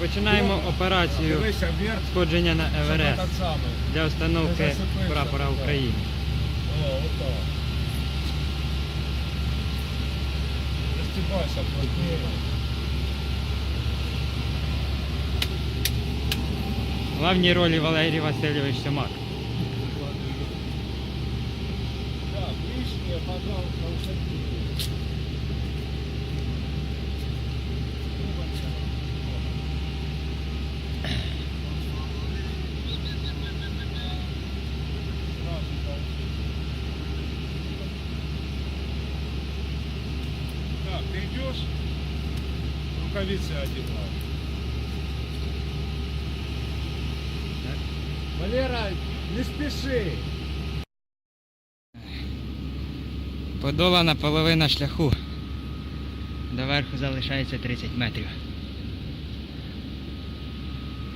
Починаємо операцію сходження на Еверест для установки прапора. України. В главній ролі Валерій Васильович Сьомак. Так, лишнее, пожалуйста, уходите. Так, ты идешь? Рукавицы одевай. Валера, не спеши. Подолана половина шляху. До верху залишається 30 метрів.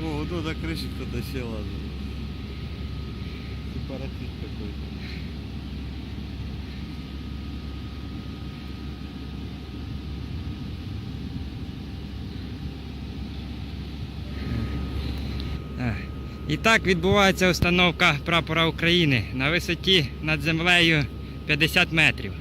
О, вот туда крыши кто-то сел. аж. Сепаратист какой-то. І так відбувається установка прапора України на висоті над землею 50 метрів.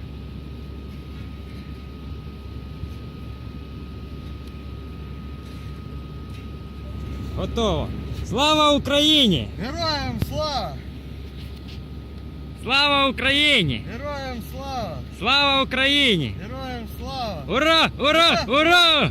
Готово. Слава Україні! Героям слава! Слава Україні! Героям слава! Слава Україні! Героям слава! Ура! Ура! Ура!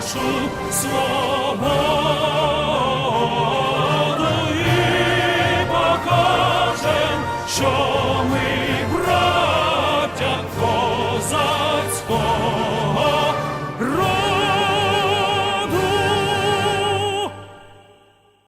нашу свободу.